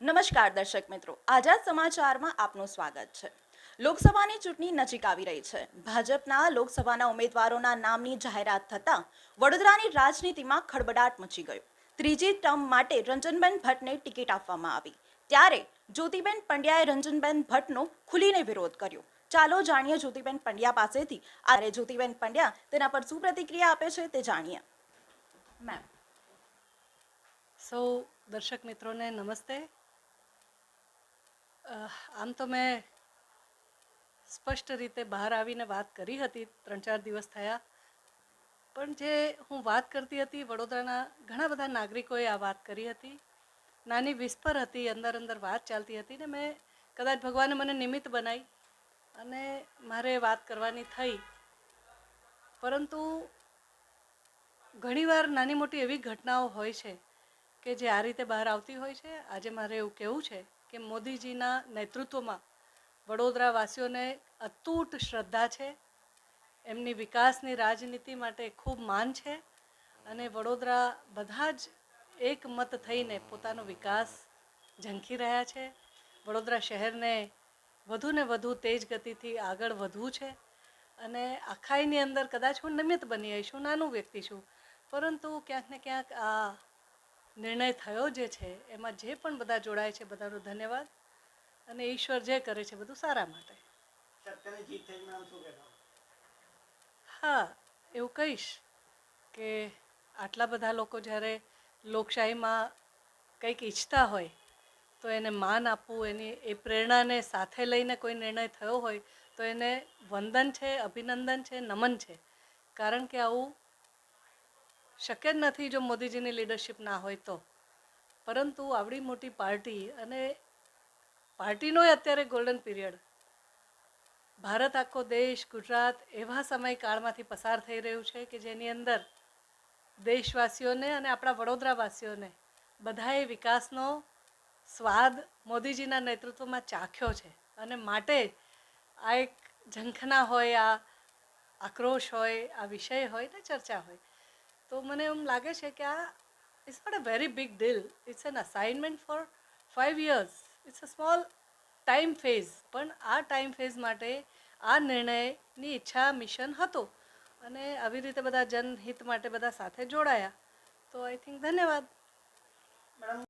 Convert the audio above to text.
નમસ્કાર દર્શક મિત્રો, આઝાદ સમાચારમાં આપનું સ્વાગત છે. લોકસભાની ચૂંટણી નજીક આવી રહી છે. ભાજપના લોકસભાના ઉમેદવારોના નામની જાહેરાત થતાં વડોદરાની રાજનીતિમાં ખળબડાટ મચી ગયો. ત્રીજી ટર્મ માટે રંજનબેન ભટ્ટને ટિકિટ આપવામાં આવી. ત્યારે જ્યોતિબેન પંડ્યાએ રંજનબેન ભટ્ટનો ખુલીને વિરોધ કર્યો. ચાલો જાણીએ જ્યોતિબેન પંડ્યા પાસેથી. આરે જ્યોતિબેન પંડ્યા તેના પર શું પ્રતિક્રિયા આપે છે તે જાણીએ. મેમ સૌ દર્શક મિત્રોને નમસ્તે. આમ તો મેં સ્પષ્ટ રીતે બહાર આવીને વાત કરી હતી, ત્રણ ચાર દિવસ થયા. પણ જે હું વાત કરતી હતી, વડોદરાના ઘણા બધા નાગરિકોએ આ વાત કરી હતી. નાની વિસ્પર હતી, અંદર અંદર વાત ચાલતી હતી ને મેં કદાચ ભગવાને મને નિમિત્ત બનાવી અને મારે વાત કરવાની થઈ. પરંતુ ઘણીવાર નાની મોટી એવી ઘટનાઓ હોય છે કે જે આ રીતે બહાર આવતી હોય છે. આજે મારે એવું કહેવું છે કે મોદીજીના નેતૃત્વમાં વડોદરાવાસીઓને અતૂટ શ્રદ્ધા છે, એમની વિકાસની રાજનીતિ માટે ખૂબ માન છે અને વડોદરા બધા જ એકમત થઈને પોતાનો વિકાસ ઝંખી રહ્યા છે. વડોદરા શહેરને વધુ ને વધુ તેજ ગતિથી આગળ વધવું છે અને આખાઈની અંદર કદાચ હું નિમિત્ત બની આવીશ નાનું વ્યક્તિ છું, પરંતુ ક્યાંક ને ક્યાંક આ નિર્ણય થયો જે છે એમાં જે પણ બધા જોડાય છે બધાનો ધન્યવાદ. અને ઈશ્વર જે કરે છે બધું સારા માટે. હા એવું કહીશ કે આટલા બધા લોકો જ્યારે લોકશાહીમાં કંઈક ઈચ્છતા હોય તો એને માન આપવું એની એ પ્રેરણાને સાથે લઈને કોઈ નિર્ણય થયો હોય તો એને વંદન છે અભિનંદન છે નમન છે. કારણ કે આવું શક્ય જ નથી જો મોદીજીની લીડરશિપ ના હોય તો. પરંતુ આવડી મોટી પાર્ટી અને પાર્ટીનોય અત્યારે ગોલ્ડન પીરિયડ ભારત, આખો દેશ, ગુજરાત એવા સમયકાળમાંથી પસાર થઈ રહ્યું છે કે જેની અંદર દેશવાસીઓને અને આપણા વડોદરાવાસીઓને બધાએ વિકાસનો સ્વાદ મોદીજીના નેતૃત્વમાં ચાખ્યો છે. અને માટે આ એક ઝંખના હોય, આ આક્રોશ હોય, આ વિષય હોય ને ચર્ચા હોય તો મને એમ લાગે છે કે આ it's not a very big deal it's an assignment for five years it's a small time phase પણ આ ટાઈમ ફેઝ માટે આ નિર્ણયની ઈચ્છા મિશન હતો. અને આવી રીતે બધા જનહિત માટે બધા સાથે જોડાયા. તો આઈ થિંક ધન્યવાદ.